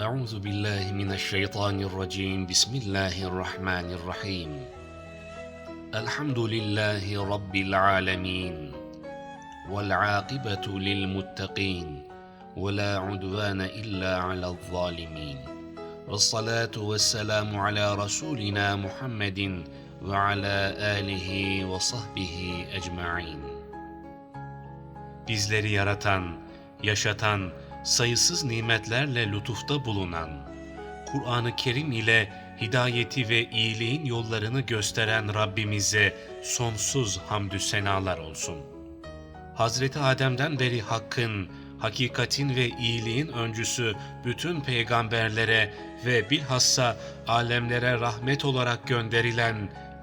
أعوذ بالله من الشيطان الرجيم. بسم الله الرحمن الرحيم. الحمد لله رب العالمين والعاقبة للمتقين ولا عدوان إلا على الظالمين. والصلاة والسلام على رسولنا محمد وعلى آله وصحبه أجمعين. Bizleri yaratan, yaşatan, sayısız nimetlerle lütufta bulunan, Kur'an-ı Kerim ile hidayeti ve iyiliğin yollarını gösteren Rabbimize sonsuz hamdü senalar olsun. Hazreti Adem'den beri hakkın, hakikatin ve iyiliğin öncüsü bütün peygamberlere ve bilhassa alemlere rahmet olarak gönderilen,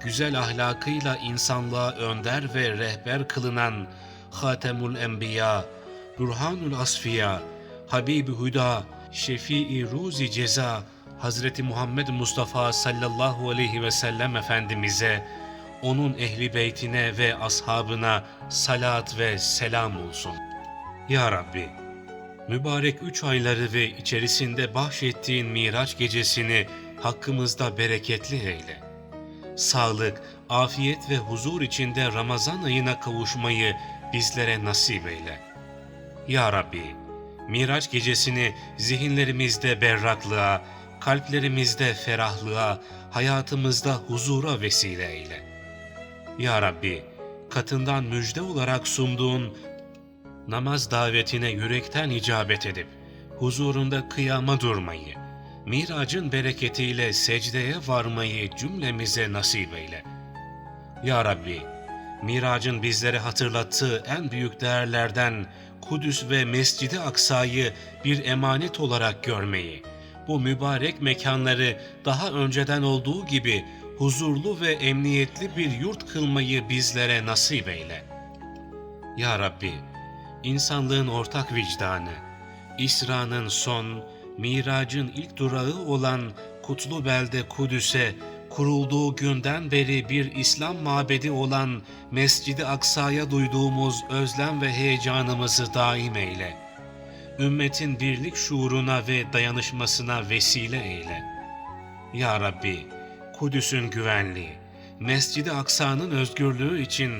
güzel ahlakıyla insanlığa önder ve rehber kılınan Hatemul Enbiya, Burhanul Asfiya, Habib-i Huda, Şefii Ruzi Ceza, Hazreti Muhammed Mustafa sallallahu aleyhi ve sellem Efendimiz'e, onun ehli beytine ve ashabına salat ve selam olsun. Ya Rabbi, mübarek üç ayları ve içerisinde bahşettiğin Miraç gecesini hakkımızda bereketli eyle. Sağlık, afiyet ve huzur içinde Ramazan ayına kavuşmayı bizlere nasip eyle. Ya Rabbi, Miraç gecesini zihinlerimizde berraklığa, kalplerimizde ferahlığa, hayatımızda huzura vesile eyle. Ya Rabbi, katından müjde olarak sunduğun namaz davetine yürekten icabet edip, huzurunda kıyama durmayı, miracın bereketiyle secdeye varmayı cümlemize nasip eyle. Ya Rabbi, miracın bizlere hatırlattığı en büyük değerlerden Kudüs ve Mescid-i Aksa'yı bir emanet olarak görmeyi, bu mübarek mekanları daha önceden olduğu gibi huzurlu ve emniyetli bir yurt kılmayı bizlere nasip eyle. Ya Rabbi, insanlığın ortak vicdanı, İsra'nın son, miracın ilk durağı olan kutlu belde Kudüs'e kurulduğu günden beri bir İslam mabedi olan Mescid-i Aksa'ya duyduğumuz özlem ve heyecanımızı daim eyle. Ümmetin birlik şuuruna ve dayanışmasına vesile eyle. Ya Rabbi, Kudüs'ün güvenliği, Mescid-i Aksa'nın özgürlüğü için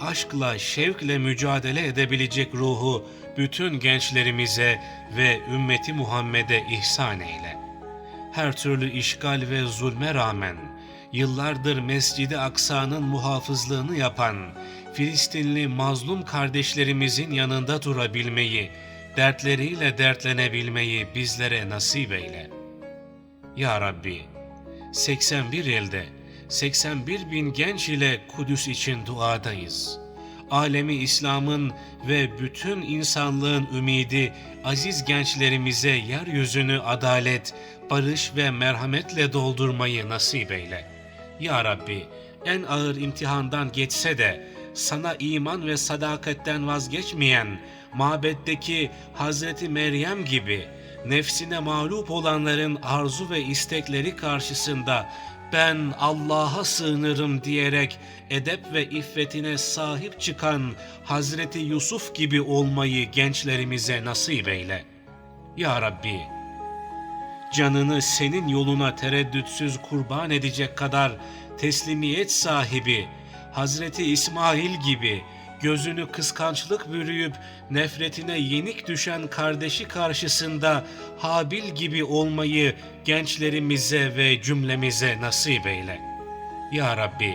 aşkla, şevkle mücadele edebilecek ruhu bütün gençlerimize ve ümmeti Muhammed'e ihsan eyle. Her türlü işgal ve zulme rağmen yıllardır Mescid-i Aksa'nın muhafızlığını yapan Filistinli mazlum kardeşlerimizin yanında durabilmeyi, dertleriyle dertlenebilmeyi bizlere nasip eyle. Ya Rabbi, 81 elde, 81 bin genç ile Kudüs için duadayız. Alemi İslam'ın ve bütün insanlığın ümidi aziz gençlerimize yeryüzünü adalet, barış ve merhametle doldurmayı nasip eyle. Ya Rabbi, en ağır imtihandan geçse de sana iman ve sadakatten vazgeçmeyen mabetteki Hazreti Meryem gibi nefsine mağlup olanların arzu ve istekleri karşısında ben Allah'a sığınırım diyerek edep ve iffetine sahip çıkan Hazreti Yusuf gibi olmayı gençlerimize nasip eyle. Ya Rabbi, canını senin yoluna tereddütsüz kurban edecek kadar teslimiyet sahibi, Hazreti İsmail gibi gözünü kıskançlık bürüyüp nefretine yenik düşen kardeşi karşısında Habil gibi olmayı gençlerimize ve cümlemize nasip eyle. Ya Rabbi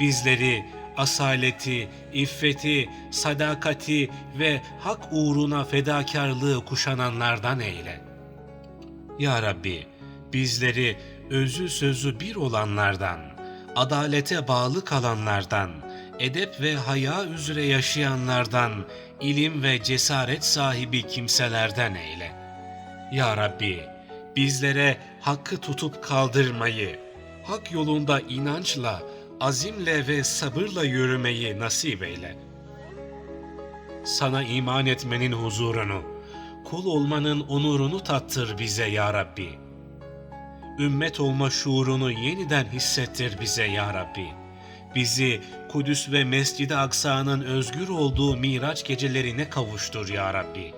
bizleri asaleti, iffeti, sadakati ve hak uğruna fedakarlığı kuşananlardan eyle. Ya Rabbi bizleri özü sözü bir olanlardan, adalete bağlı kalanlardan, edep ve haya üzere yaşayanlardan, ilim ve cesaret sahibi kimselerden eyle. Ya Rabbi, bizlere hakkı tutup kaldırmayı, hak yolunda inançla, azimle ve sabırla yürümeyi nasip eyle. Sana iman etmenin huzurunu, kul olmanın onurunu tattır bize ya Rabbi. Ümmet olma şuurunu yeniden hissettir bize ya Rabbi. Bizi Kudüs ve Mescid-i Aksa'nın özgür olduğu Miraç gecelerine kavuştur ya Rabbi.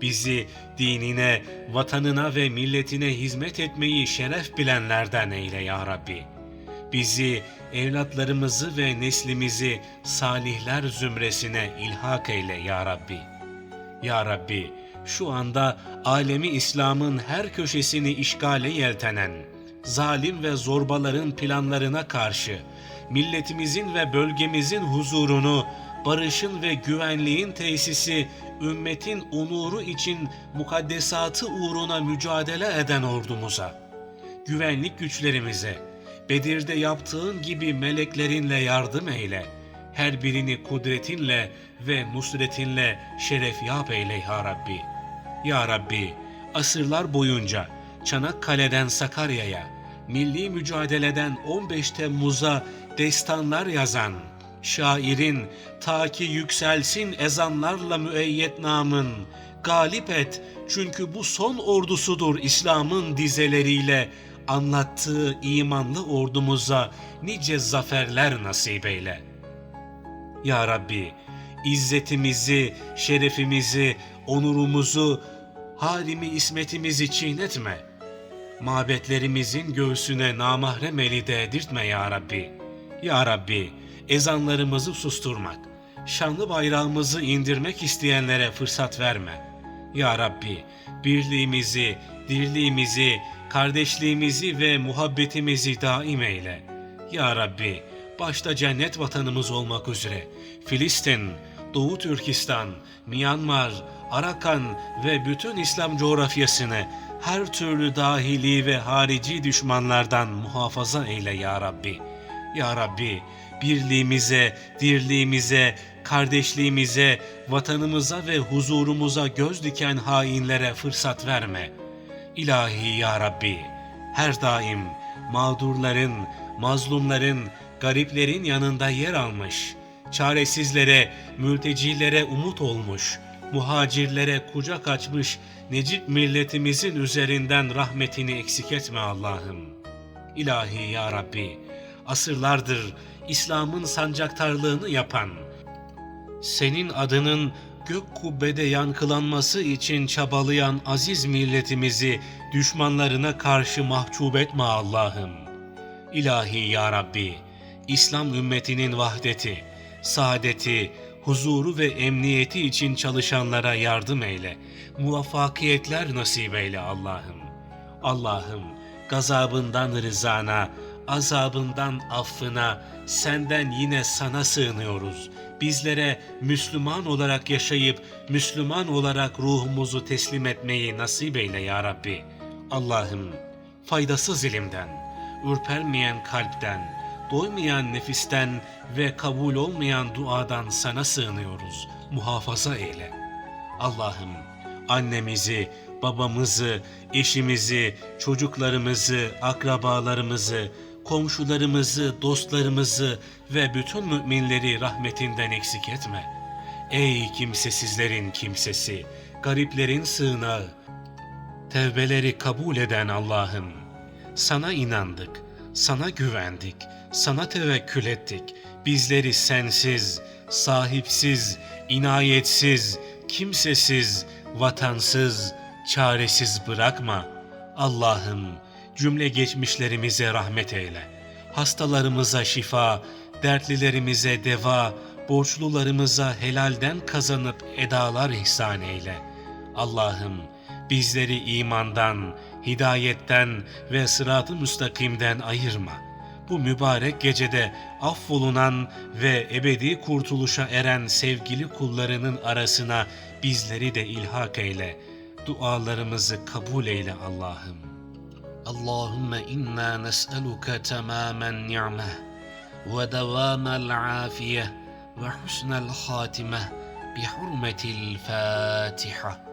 Bizi dinine, vatanına ve milletine hizmet etmeyi şeref bilenlerden eyle ya Rabbi. Bizi, evlatlarımızı ve neslimizi salihler zümresine ilhak eyle ya Rabbi. Ya Rabbi, şu anda alemi İslam'ın her köşesini işgale yeltenen, zalim ve zorbaların planlarına karşı, milletimizin ve bölgemizin huzurunu, barışın ve güvenliğin tesisi, ümmetin onuru için mukaddesatı uğruna mücadele eden ordumuza, güvenlik güçlerimize, Bedir'de yaptığın gibi meleklerinle yardım eyle. Her birini kudretinle ve nusretinle şeref yap eyle ya Rabbi. Ya Rabbi, asırlar boyunca Çanakkale'den Sakarya'ya, milli mücadeleden 15 Temmuz'a destanlar yazan, şairin ta ki yükselsin ezanlarla müeyyet namın, galip et çünkü bu son ordusudur İslam'ın dizeleriyle anlattığı imanlı ordumuza nice zaferler nasip eyle. Ya Rabbi, izzetimizi, şerefimizi, onurumuzu, halimi ismetimizi çiğnetme. Mabetlerimizin göğsüne namahrem eli değdirtme ya Rabbi. Ya Rabbi, ezanlarımızı susturmak, şanlı bayrağımızı indirmek isteyenlere fırsat verme. Ya Rabbi, birliğimizi, dirliğimizi, kardeşliğimizi ve muhabbetimizi daim eyle. Ya Rabbi, başta cennet vatanımız olmak üzere Filistin, Doğu Türkistan, Myanmar, Arakan ve bütün İslam coğrafyasını her türlü dahili ve harici düşmanlardan muhafaza eyle ya Rabbi. Ya Rabbi, birliğimize, dirliğimize, kardeşliğimize, vatanımıza ve huzurumuza göz diken hainlere fırsat verme. İlahi ya Rabbi, her daim mağdurların, mazlumların, gariplerin yanında yer almış, çaresizlere, mültecilere umut olmuş, muhacirlere kucak açmış Necip milletimizin üzerinden rahmetini eksik etme Allah'ım. İlahi ya Rabbi, asırlardır İslam'ın sancaktarlığını yapan, senin adının gök kubbede yankılanması için çabalayan aziz milletimizi düşmanlarına karşı mahcup etme Allah'ım. İlahi ya Rabbi, İslam ümmetinin vahdeti, saadeti, huzuru ve emniyeti için çalışanlara yardım eyle. Muvaffakiyetler nasip eyle Allah'ım. Allah'ım, gazabından rızana, azabından affına, senden yine sana sığınıyoruz. Bizlere Müslüman olarak yaşayıp, Müslüman olarak ruhumuzu teslim etmeyi nasip eyle ya Rabbi. Allah'ım, faydasız ilimden, ürpermeyen kalpten, doymayan nefisten ve kabul olmayan duadan sana sığınıyoruz. Muhafaza eyle. Allah'ım, annemizi, babamızı, eşimizi, çocuklarımızı, akrabalarımızı, komşularımızı, dostlarımızı ve bütün müminleri rahmetinden eksik etme. Ey kimsesizlerin kimsesi, gariplerin sığınağı, tevbeleri kabul eden Allah'ım, sana inandık, sana güvendik, sana tevekkül ettik. Bizleri sensiz, sahipsiz, inayetsiz, kimsesiz, vatansız, çaresiz bırakma. Allah'ım cümle geçmişlerimize rahmet eyle. Hastalarımıza şifa, dertlilerimize deva, borçlularımıza helalden kazanıp edalar ihsan eyle. Allah'ım bizleri imandan, hidayetten ve sırat-ı müstakimden ayırma. Bu mübarek gecede affolunan ve ebedi kurtuluşa eren sevgili kullarının arasına bizleri de ilhak eyle. Dualarımızı kabul eyle Allah'ım. Allahümme inna nes'eluke tamamen ni'meh ve devamel afiyeh ve husnel hatime bi hurmetil Fatiha.